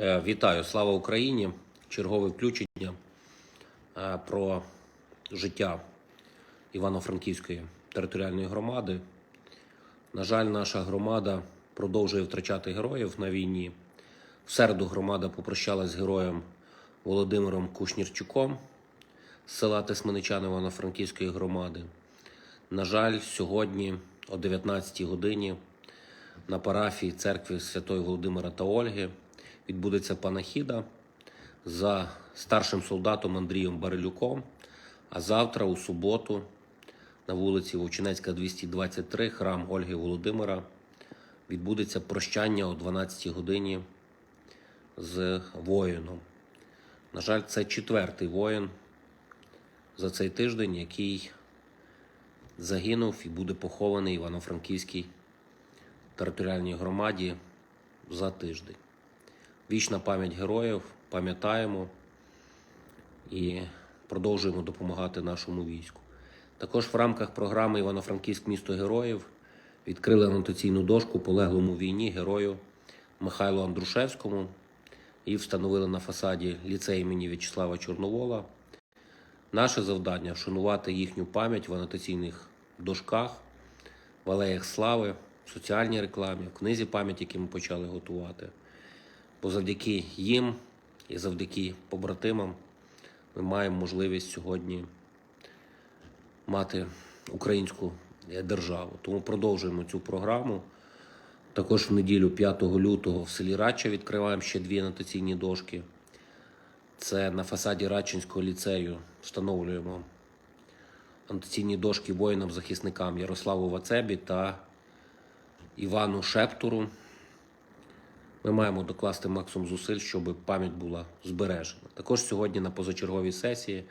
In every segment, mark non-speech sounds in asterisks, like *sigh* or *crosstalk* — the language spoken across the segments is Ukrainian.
Е, Вітаю, слава Україні! Чергове включення е, про життя Івано-Франківської територіальної громади. На жаль, наша громада продовжує втрачати героїв на війні. В середу громада попрощалась з героєм Володимиром Кушнірчуком з села Тисменичан Івано-Франківської громади. На жаль, сьогодні о 19 годині на парафії церкви Святої Володимира та Ольги відбудеться панахіда за старшим солдатом Андрієм Барилюком. А завтра, у суботу, на вулиці Вовчинецька, 223, храм Ольги Володимира, відбудеться прощання о 12 годині з воїном. На жаль, це четвертий воїн за цей тиждень, який загинув і буде похований Івано-Франківській територіальній громаді за тиждень. Вічна пам'ять героїв, пам'ятаємо і продовжуємо допомагати нашому війську. Також в рамках програми Івано-Франківськ місто героїв відкрили анотаційну дошку полеглому війні герою Михайлу Андрушевському і встановили на фасаді ліцею імені В'ячеслава Чорновола. Наше завдання вшанувати їхню пам'ять в анотаційних дошках, в алеях слави, в соціальній рекламі, в книзі пам'яті, які ми почали готувати. Бо завдяки їм і завдяки побратимам ми маємо можливість сьогодні мати українську державу. Тому продовжуємо цю програму. Також в неділю 5 лютого в селі Радча відкриваємо ще дві анотаційні дошки. Це на фасаді Радчинського ліцею встановлюємо анотаційні дошки воїнам-захисникам Ярославу Вацебі та Івану Шептуру. Ми маємо докласти максимум зусиль, щоб пам'ять була збережена. Також сьогодні на позачерговій сесії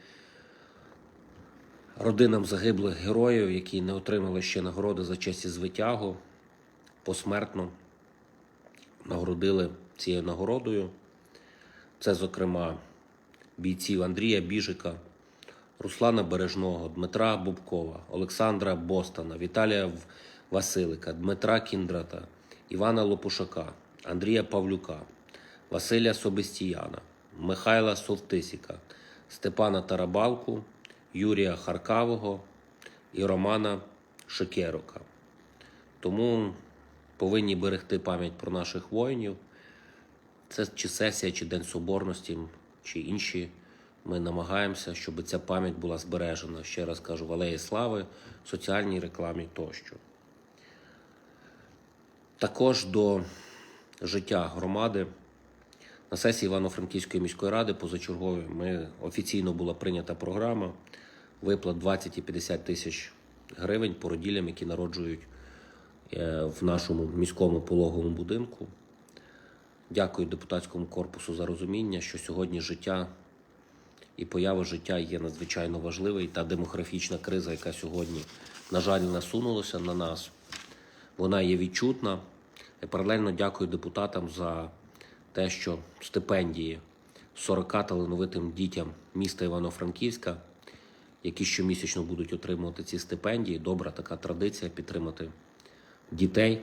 родинам загиблих героїв, які не отримали ще нагороди за честь і звитягу, посмертно нагородили цією нагородою. Це, зокрема, бійців Андрія Біжика, Руслана Бережного, Дмитра Бубкова, Олександра Бостана, Віталія Василика, Дмитра Кіндрата, Івана Лопушака, Андрія Павлюка, Василя Собестіяна, Михайла Совтисіка, Степана Тарабалку, Юрія Харкавого і Романа Шикерока. Тому повинні берегти пам'ять про наших воїнів. Це чи сесія, чи День Соборності, чи інші. Ми намагаємося, щоб ця пам'ять була збережена. Ще раз кажу, в Алеї Слави, соціальній рекламі тощо. Також до життя громади на сесії Івано-Франківської міської ради позачергової ми офіційно була прийнята програма виплат 20 і 50 тисяч гривень породіллям, які народжують е, в нашому міському пологовому будинку. Дякую депутатському корпусу за розуміння, що сьогодні життя і поява життя є надзвичайно важливою. Та демографічна криза, яка сьогодні, на жаль, насунулася на нас, вона є відчутна. І паралельно дякую депутатам за те, що стипендії 40 талановитим дітям міста Івано-Франківська, які щомісячно будуть отримувати ці стипендії. Добра така традиція підтримати дітей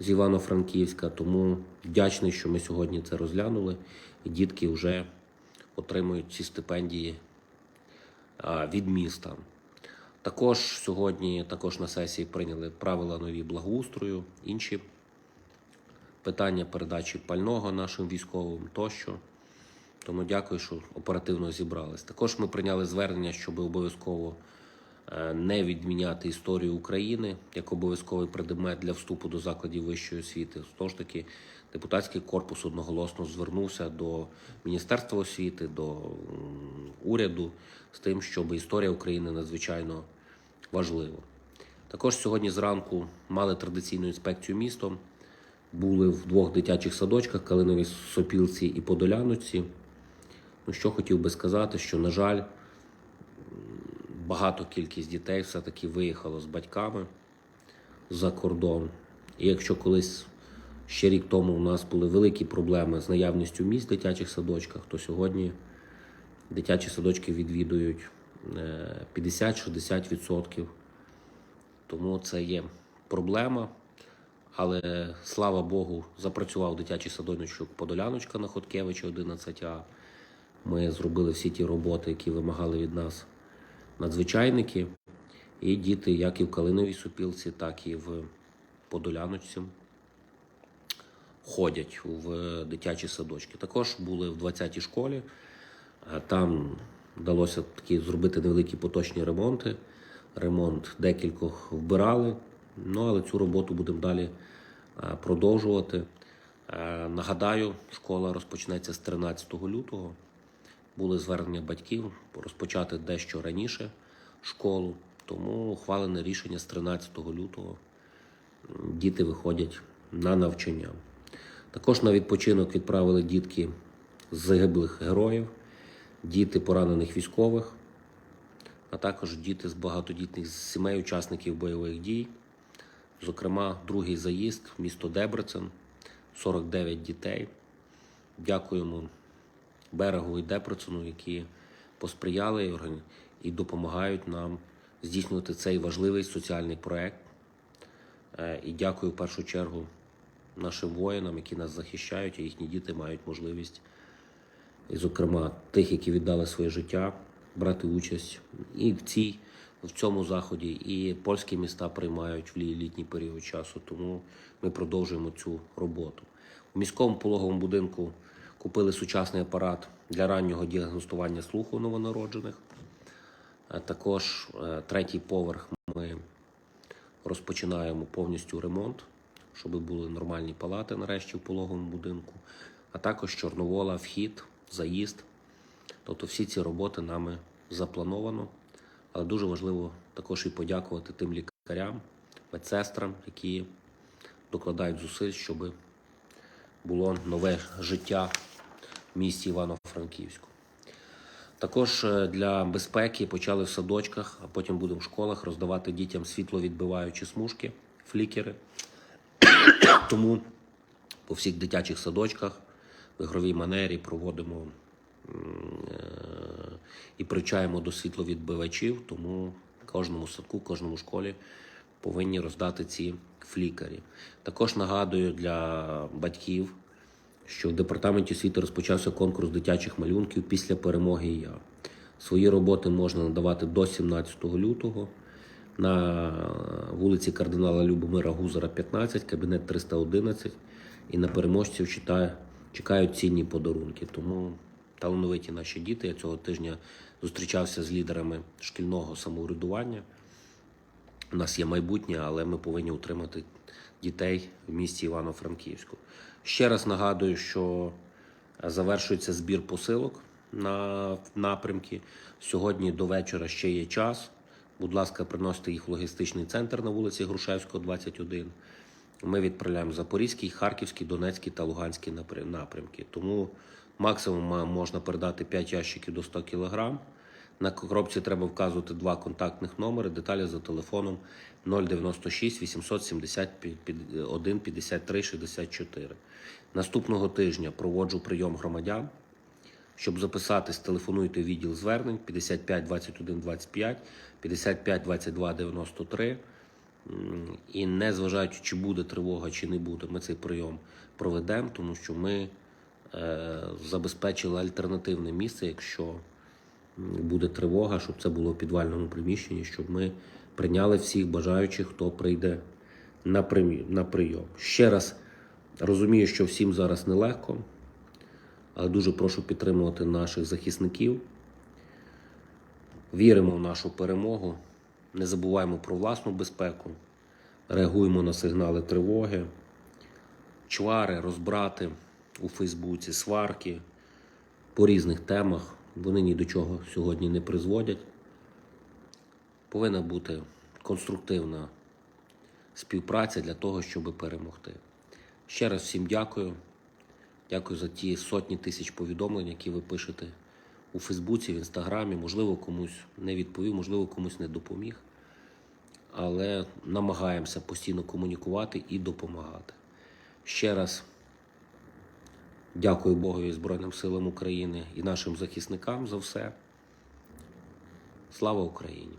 з Івано-Франківська. Тому вдячний, що ми сьогодні це розглянули, і дітки вже отримують ці стипендії від міста. Також сьогодні також на сесії прийняли правила нові благоустрою, інші питання передачі пального нашим військовим тощо. Тому дякую, що оперативно зібрались. Також ми прийняли звернення, щоб обов'язково е, не відміняти історію України як обов'язковий предмет для вступу до закладів вищої освіти. Тож таки, депутатський корпус одноголосно звернувся до Міністерства освіти, до уряду з тим, щоб історія України надзвичайно важлива. Також сьогодні зранку мали традиційну інспекцію містом. Були в двох дитячих садочках Калиновій Сопілці і Подоляноці. Ну, що хотів би сказати, що, на жаль, багато кількість дітей все-таки виїхало з батьками за кордон. І якщо колись ще рік тому у нас були великі проблеми з наявністю місць в дитячих садочках, то сьогодні дитячі садочки відвідують е, 50-60%. Тому це є проблема. Але слава Богу, запрацював дитячий садочок Подоляночка на Хоткевича 11А. Ми зробили всі ті роботи, які вимагали від нас надзвичайники. І діти, як і в Калиновій супілці, так і в Подоляночці, ходять в дитячі садочки. Також були в 20-й школі. Е, Там вдалося такі зробити невеликі поточні ремонти. Ремонт декількох вбирали. Ну, але цю роботу будемо далі е, продовжувати. Е, Нагадаю, школа розпочнеться з 13 лютого. Були звернення батьків розпочати дещо раніше школу, тому ухвалене рішення з 13 лютого. Діти виходять на навчання. Також на відпочинок відправили дітки з загиблих героїв, діти поранених військових, а також діти з багатодітних сімей, учасників бойових дій. Зокрема, другий заїзд в місто Дебрецен, 49 дітей. Дякуємо берегу і Депрецену, які посприяли і і допомагають нам здійснювати цей важливий соціальний проект. Е, І дякую в першу чергу нашим воїнам, які нас захищають, а їхні діти мають можливість, і, зокрема, тих, які віддали своє життя, брати участь і в цій, в цьому заході, і польські міста приймають в літній період часу. Тому ми продовжуємо цю роботу. У міському пологовому будинку купили сучасний апарат для раннього діагностування слуху новонароджених. Також е, третій поверх ми розпочинаємо повністю ремонт, щоб були нормальні палати нарешті в пологовому будинку, а також чорновола, вхід, заїзд. Тобто всі ці роботи нами заплановано. Але дуже важливо також і подякувати тим лікарям, медсестрам, які докладають зусиль, щоб було нове життя в місті Івано-Франківську. Також е, для безпеки почали в садочках, а потім будемо в школах роздавати дітям світловідбиваючі смужки, флікери. *coughs* Тому по всіх дитячих садочках в ігровій манері проводимо е, і привчаємо до світловідбивачів, тому кожному садку, кожному школі повинні роздати ці флікері. Також нагадую для батьків, що в департаменті освіти розпочався конкурс дитячих малюнків після перемоги я. Свої роботи можна надавати до 17 лютого на вулиці кардинала Любомира Гузара, 15, кабінет 311. І на переможців читає, чекають цінні подарунки. Тому талановиті наші діти. Я цього тижня зустрічався з лідерами шкільного самоврядування. У нас є майбутнє, але ми повинні утримати дітей в місті Івано-Франківську. Ще раз нагадую, що завершується збір посилок на напрямки. Сьогодні до вечора ще є час. Будь ласка, приносите їх в логістичний центр на вулиці Грушевського, 21. Ми відправляємо Запорізький, Харківський, Донецький та Луганський напрямки. Тому максимум можна передати 5 ящиків до 100 кг. На коробці треба вказувати два контактних номери, деталі за телефоном 096 871 53 64. Наступного тижня проводжу прийом громадян. Щоб записатись, телефонуйте відділ звернень 55 21 25, 55 22 93. І не зважаючи, чи буде тривога, чи не буде, ми цей прийом проведемо, тому що ми забезпечили альтернативне місце, якщо буде тривога, щоб це було в підвальному приміщенні, щоб ми прийняли всіх бажаючих, хто прийде на прийом. Ще раз розумію, що всім зараз нелегко, але дуже прошу підтримувати наших захисників. Віримо в нашу перемогу, не забуваємо про власну безпеку, реагуємо на сигнали тривоги, чвари, розбрати у Фейсбуці, сварки по різних темах. Вони ні до чого сьогодні не призводять. Повинна бути конструктивна співпраця для того, щоб перемогти. Ще раз всім дякую. Дякую за ті сотні тисяч повідомлень, які ви пишете у Фейсбуці, в Інстаграмі. Можливо, комусь не відповів, можливо, комусь не допоміг. Але намагаємося постійно комунікувати і допомагати. Ще раз дякую Богу і Збройним силам України і нашим захисникам за все. Слава Україні!